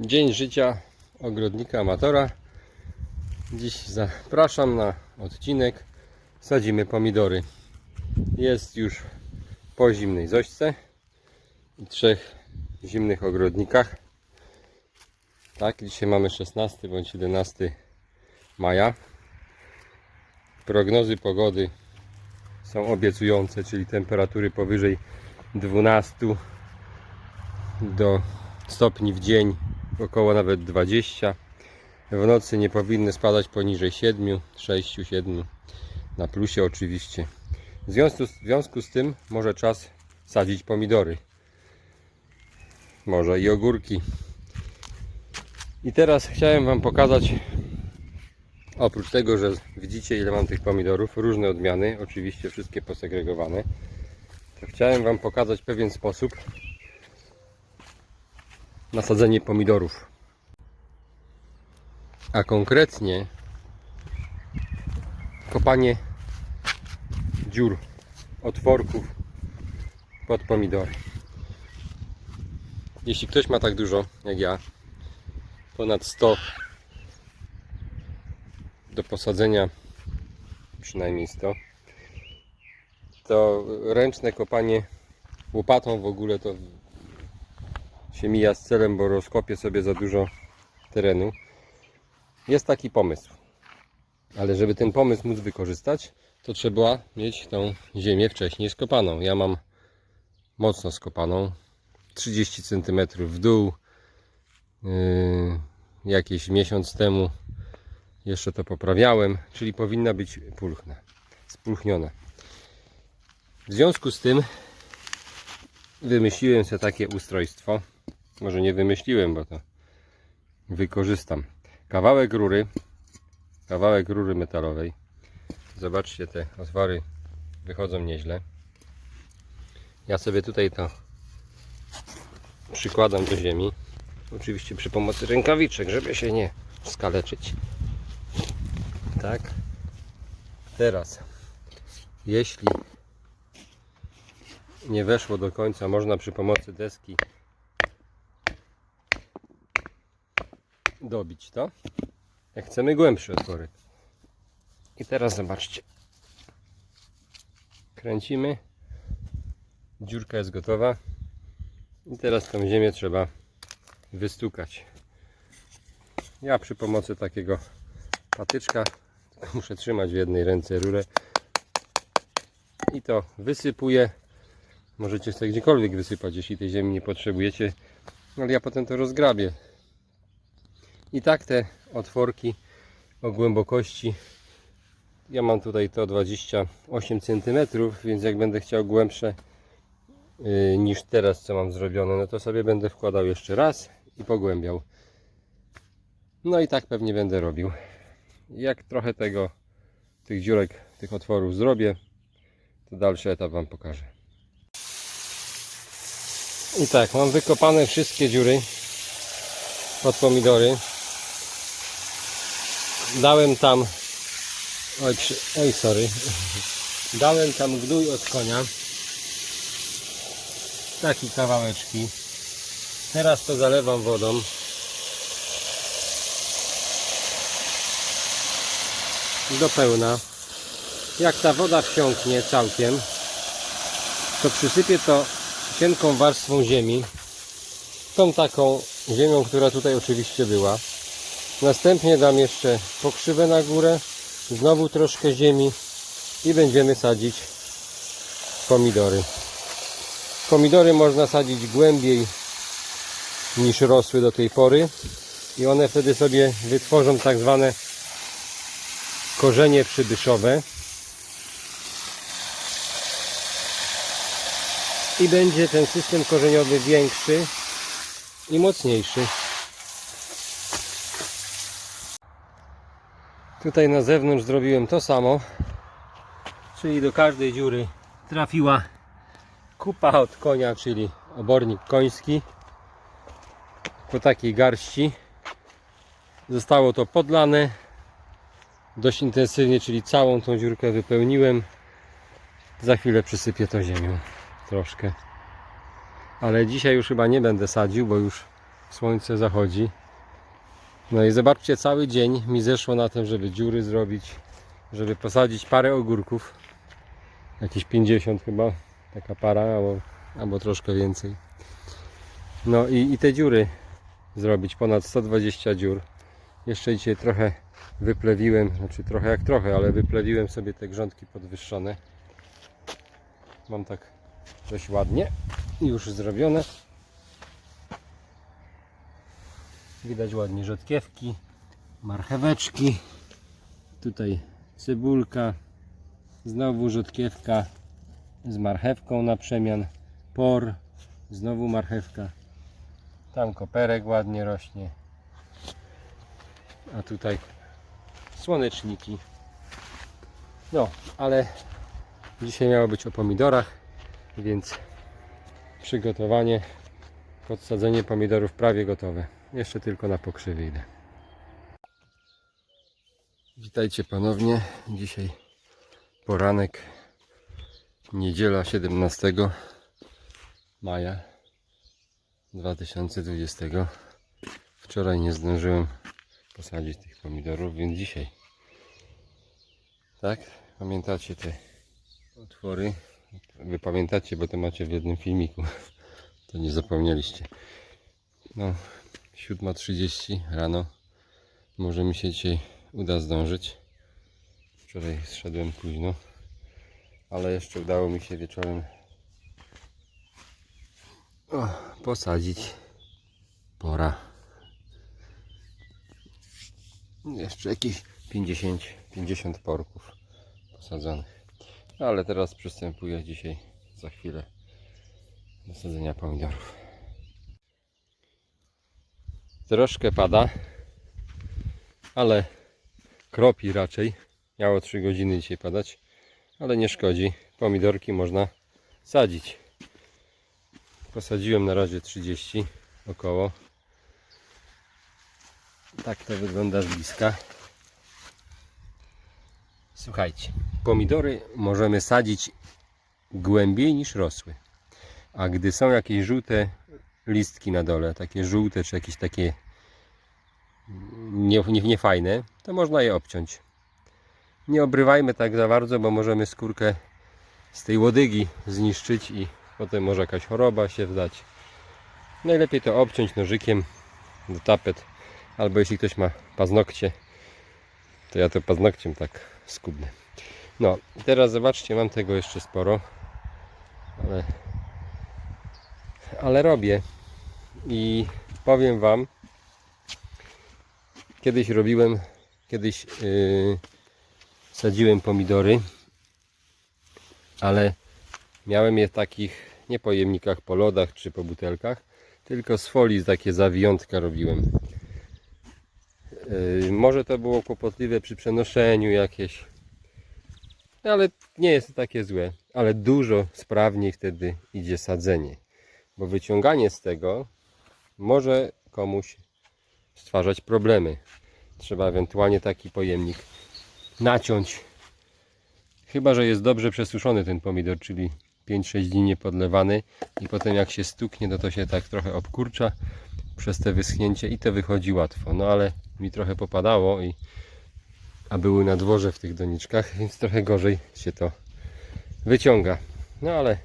Dzień życia ogrodnika amatora. Dziś zapraszam na odcinek. Sadzimy pomidory. Jest już po zimnej zośce i trzech zimnych ogrodnikach. Tak, dzisiaj mamy 16 bądź 11 maja. Prognozy pogody są obiecujące, czyli temperatury powyżej 12 do stopni w dzień, około nawet 20. W nocy nie powinny spadać poniżej 7, 6, 7. Na plusie oczywiście. W związku, w związku z tym może czas sadzić pomidory. Może i ogórki. I teraz chciałem Wam pokazać, oprócz tego, że widzicie ile mam tych pomidorów, różne odmiany, oczywiście wszystkie posegregowane, to chciałem Wam pokazać pewien sposób, nasadzenie pomidorów. A konkretnie kopanie dziur, otworków pod pomidory. Jeśli ktoś ma tak dużo jak ja, ponad 100 do posadzenia, przynajmniej 100, to ręczne kopanie łopatą w ogóle to się mija z celem, bo rozkopię sobie za dużo terenu. Jest taki pomysł. Ale żeby ten pomysł móc wykorzystać, to trzeba mieć tą ziemię wcześniej skopaną. Ja mam mocno skopaną, 30 cm w dół. Yy, jakiś miesiąc temu jeszcze to poprawiałem, czyli powinna być pulchna, spulchniona. W związku z tym wymyśliłem sobie takie ustrojstwo. Może nie wymyśliłem, bo to wykorzystam. Kawałek rury, kawałek rury metalowej. Zobaczcie, te otwory wychodzą nieźle. Ja sobie tutaj to przykładam do ziemi. Oczywiście przy pomocy rękawiczek, żeby się nie skaleczyć. Tak. Teraz, jeśli nie weszło do końca, można przy pomocy deski dobić to. Jak chcemy głębszy otworek. I teraz zobaczcie. Kręcimy. Dziurka jest gotowa. I teraz tą ziemię trzeba wystukać. Ja przy pomocy takiego patyczka muszę trzymać w jednej ręce rurę i to wysypuję Możecie sobie gdziekolwiek wysypać, jeśli tej ziemi nie potrzebujecie. No ale ja potem to rozgrabię. I tak te otworki o głębokości. Ja mam tutaj to 28 cm, więc jak będę chciał głębsze yy, niż teraz co mam zrobione, no to sobie będę wkładał jeszcze raz i pogłębiał. No i tak pewnie będę robił. Jak trochę tego, tych dziurek, tych otworów zrobię, to dalszy etap Wam pokażę. I tak, mam wykopane wszystkie dziury pod pomidory. Dałem tam, oj, oj sorry, dałem tam gnój od konia. Taki kawałeczki. Teraz to zalewam wodą. Do pełna. Jak ta woda wsiąknie całkiem, to przysypię to cienką warstwą ziemi. Tą taką ziemią, która tutaj oczywiście była. Następnie dam jeszcze pokrzywę na górę, znowu troszkę ziemi i będziemy sadzić pomidory. Pomidory można sadzić głębiej niż rosły do tej pory i one wtedy sobie wytworzą tak zwane korzenie przybyszowe. i będzie ten system korzeniowy większy i mocniejszy. Tutaj na zewnątrz zrobiłem to samo, czyli do każdej dziury trafiła kupa od konia, czyli obornik koński po takiej garści. Zostało to podlane dość intensywnie, czyli całą tą dziurkę wypełniłem. Za chwilę przysypię to ziemią troszkę. Ale dzisiaj już chyba nie będę sadził, bo już Słońce zachodzi. No i zobaczcie, cały dzień mi zeszło na tym, żeby dziury zrobić, żeby posadzić parę ogórków. Jakieś 50 chyba, taka para, albo, albo troszkę więcej. No i, i te dziury zrobić, ponad 120 dziur. Jeszcze dzisiaj trochę wyplewiłem, znaczy trochę jak trochę, ale wyplewiłem sobie te grządki podwyższone. Mam tak dość ładnie już zrobione. Widać ładnie rzodkiewki, marcheweczki, tutaj cebulka, znowu rzodkiewka z marchewką na przemian, por, znowu marchewka, tam koperek ładnie rośnie, a tutaj słoneczniki. No, ale dzisiaj miało być o pomidorach, więc przygotowanie, podsadzenie pomidorów prawie gotowe. Jeszcze tylko na pokrzywy idę. Witajcie ponownie. Dzisiaj poranek, niedziela 17 maja 2020. Wczoraj nie zdążyłem posadzić tych pomidorów, więc dzisiaj. Tak? Pamiętacie te otwory? Wy pamiętacie, bo to macie w jednym filmiku. To nie zapomnieliście. No, 7.30 rano. Może mi się dzisiaj uda zdążyć. Wczoraj zszedłem późno, ale jeszcze udało mi się wieczorem o, posadzić. Pora. Jeszcze jakieś 50, 50 porków posadzonych. Ale teraz przystępuję dzisiaj za chwilę do sadzenia pomidorów. Troszkę pada, ale kropi raczej. Miało 3 godziny dzisiaj padać, ale nie szkodzi. Pomidorki można sadzić. Posadziłem na razie 30 około. Tak to wygląda z bliska. Słuchajcie, pomidory możemy sadzić głębiej niż rosły. A gdy są jakieś żółte listki na dole, takie żółte czy jakieś takie nie, nie, niefajne, to można je obciąć. Nie obrywajmy tak za bardzo, bo możemy skórkę z tej łodygi zniszczyć i potem może jakaś choroba się wdać. Najlepiej to obciąć nożykiem do tapet, albo jeśli ktoś ma paznokcie, to ja to paznokciem tak skubnę. No, teraz zobaczcie, mam tego jeszcze sporo, ale, ale robię i powiem Wam, kiedyś robiłem, kiedyś yy, sadziłem pomidory, ale miałem je w takich nie pojemnikach, po lodach czy po butelkach, tylko z folii takie zawiątka robiłem. Yy, może to było kłopotliwe przy przenoszeniu jakieś, ale nie jest to takie złe. Ale dużo sprawniej wtedy idzie sadzenie, bo wyciąganie z tego może komuś stwarzać problemy. Trzeba ewentualnie taki pojemnik naciąć. Chyba, że jest dobrze przesuszony ten pomidor, czyli 5-6 dni niepodlewany i potem jak się stuknie, no to się tak trochę obkurcza przez te wyschnięcie i to wychodzi łatwo. No ale mi trochę popadało i a były na dworze w tych doniczkach, więc trochę gorzej się to wyciąga. No ale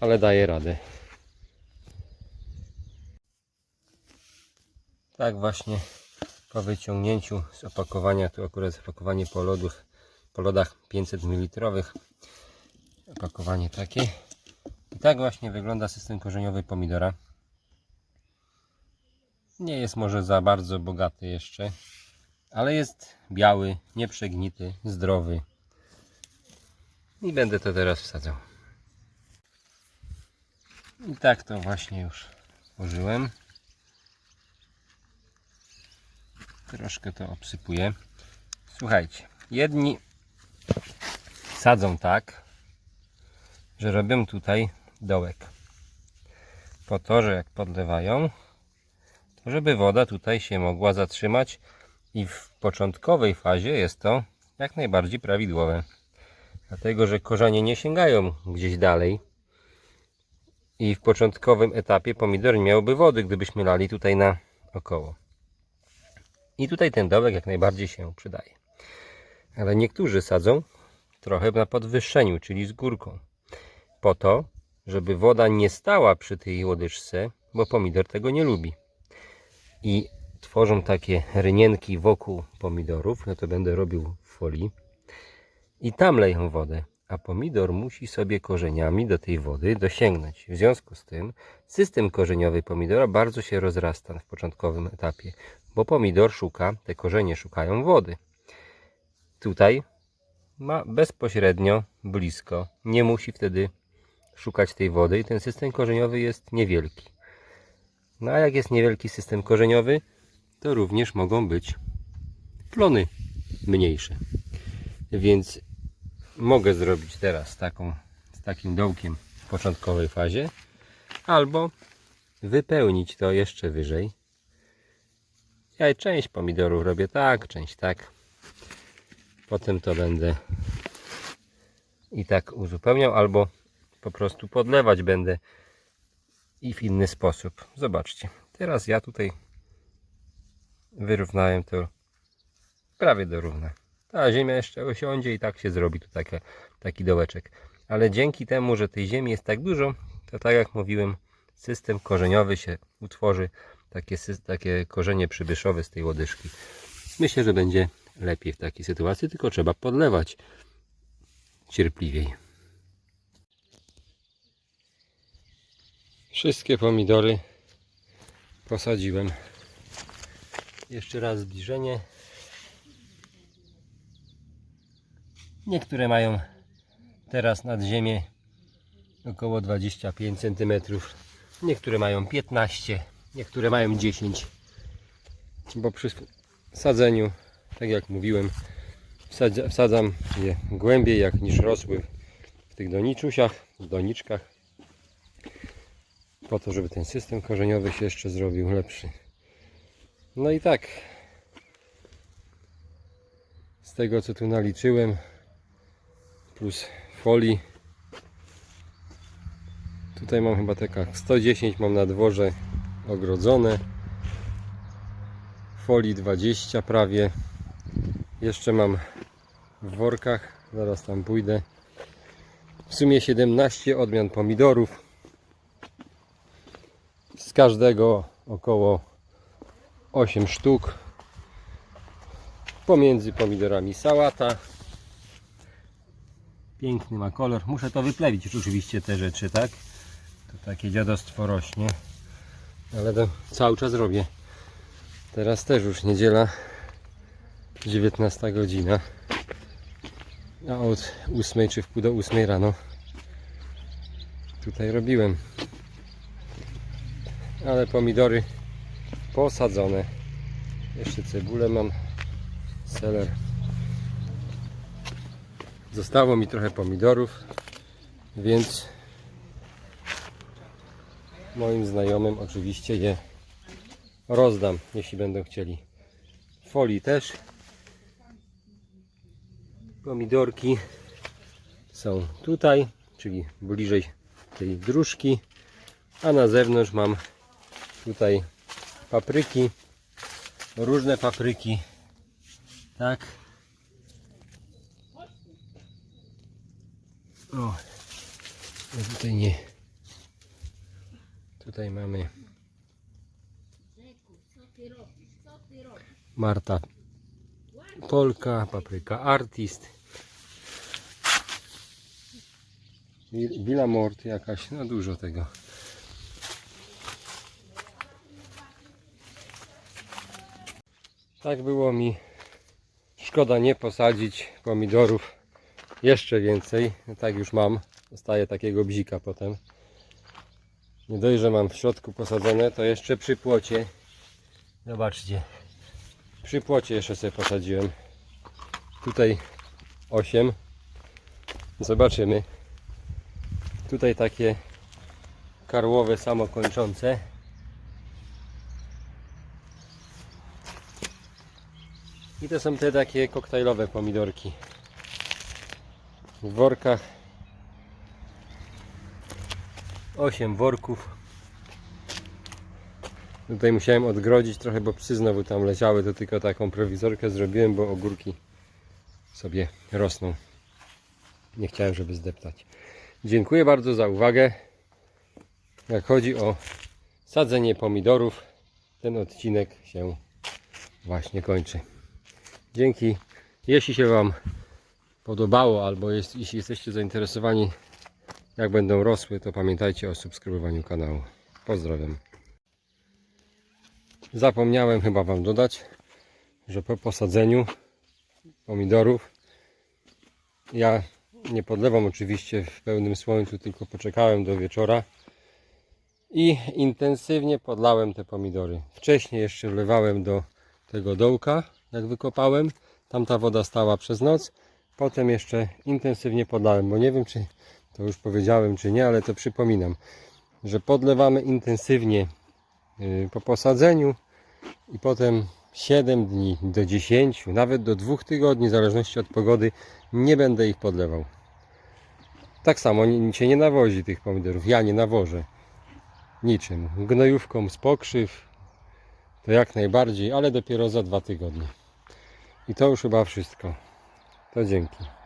ale daje radę. Tak właśnie po wyciągnięciu z opakowania, tu akurat opakowanie po lodów, po lodach 500 ml opakowanie takie. I tak właśnie wygląda system korzeniowy pomidora. Nie jest może za bardzo bogaty jeszcze ale jest biały, nieprzegnity, zdrowy. I będę to teraz wsadzał. I tak to właśnie już użyłem troszkę to obsypuję słuchajcie, jedni sadzą tak że robią tutaj dołek. Po to, że jak podlewają, to żeby woda tutaj się mogła zatrzymać i w początkowej fazie jest to jak najbardziej prawidłowe. Dlatego, że korzenie nie sięgają gdzieś dalej I w początkowym etapie pomidor nie miałby wody, gdybyśmy lali tutaj na około. I tutaj ten dołek jak najbardziej się przydaje. Ale niektórzy sadzą trochę na podwyższeniu, czyli z górką. Po to, żeby woda nie stała przy tej łodyczce, bo pomidor tego nie lubi. I tworzą takie rynienki wokół pomidorów, ja to będę robił w folii. I tam leją wodę, a pomidor musi sobie korzeniami do tej wody dosięgnąć. W związku z tym system korzeniowy pomidora bardzo się rozrasta w początkowym etapie, bo pomidor szuka, te korzenie szukają wody. Tutaj ma bezpośrednio blisko, nie musi wtedy szukać tej wody i ten system korzeniowy jest niewielki. No a jak jest niewielki system korzeniowy, to również mogą być plony mniejsze. Więc mogę zrobić teraz taką, z takim dołkiem w początkowej fazie, albo wypełnić to jeszcze wyżej. Ja część pomidorów robię tak, część tak. Potem to będę i tak uzupełniał, albo po prostu podlewać będę i w inny sposób. Zobaczcie. Teraz ja tutaj wyrównałem to prawie do równa. Ta ziemia jeszcze osiądzie i tak się zrobi tu taki dołeczek. Ale dzięki temu, że tej ziemi jest tak dużo, to tak jak mówiłem, system korzeniowy się utworzy, takie, takie korzenie przybyszowe z tej łodyżki. Myślę, że będzie lepiej w takiej sytuacji, tylko trzeba podlewać cierpliwiej. Wszystkie pomidory posadziłem. Jeszcze raz zbliżenie. Niektóre mają teraz nad ziemię około 25 cm. Niektóre mają 15, niektóre mają 10. Bo przy sadzeniu, tak jak mówiłem, wsadza- wsadzam je głębiej jak niż rosły w tych doniczusiach, doniczkach po to, żeby ten system korzeniowy się jeszcze zrobił lepszy. No i tak, z tego co tu naliczyłem, plus folii, tutaj mam chyba taka 110 mam na dworze ogrodzone, folii 20 prawie, jeszcze mam w workach, zaraz tam pójdę, w sumie 17 odmian pomidorów, z każdego około 8 sztuk. Pomiędzy pomidorami sałata. Piękny ma kolor. Muszę to wyplewić oczywiście te rzeczy, tak? To takie dziadostwo rośnie. Ale to cały czas robię. Teraz też już niedziela. 19 godzina. A od 8 czy w pół do 8 rano tutaj robiłem ale pomidory posadzone. Jeszcze cebulę mam, seler. Zostało mi trochę pomidorów, więc moim znajomym oczywiście je rozdam, jeśli będą chcieli. Folii też. Pomidorki są tutaj, czyli bliżej tej dróżki, a na zewnątrz mam tutaj papryki, różne papryki, tak. O, ja tutaj nie. Tutaj mamy Marta Polka, papryka Artist. Villa Mort jakaś, no dużo tego. Tak było mi szkoda nie posadzić pomidorów jeszcze więcej. Tak już mam. Dostaję takiego bzika potem. Nie dość, że mam w środku posadzone, to jeszcze przy płocie. Zobaczcie. Przy płocie jeszcze sobie posadziłem. Tutaj 8. Zobaczymy. Tutaj takie karłowe samokończące. I to są te takie koktajlowe pomidorki. W workach 8 worków. Tutaj musiałem odgrodzić trochę, bo psy znowu tam leciały, to tylko taką prowizorkę zrobiłem, bo ogórki sobie rosną. Nie chciałem, żeby zdeptać. Dziękuję bardzo za uwagę. Jak chodzi o sadzenie pomidorów, ten odcinek się właśnie kończy. Dzięki. Jeśli się Wam podobało, albo jest, jeśli jesteście zainteresowani, jak będą rosły, to pamiętajcie o subskrybowaniu kanału. Pozdrawiam. Zapomniałem chyba Wam dodać, że po posadzeniu pomidorów ja nie podlewam oczywiście w pełnym słońcu, tylko poczekałem do wieczora i intensywnie podlałem te pomidory. Wcześniej jeszcze wlewałem do tego dołka, jak wykopałem. Tam ta woda stała przez noc. Potem jeszcze intensywnie podlałem, bo nie wiem czy to już powiedziałem czy nie, ale to przypominam, że podlewamy intensywnie yy, po posadzeniu i potem 7 dni do 10, nawet do 2 tygodni, w zależności od pogody, nie będę ich podlewał. Tak samo się nie nawozi tych pomidorów. Ja nie nawożę niczym. Gnojówką z pokrzyw to jak najbardziej, ale dopiero za dwa tygodnie. I to już chyba wszystko. To dzięki.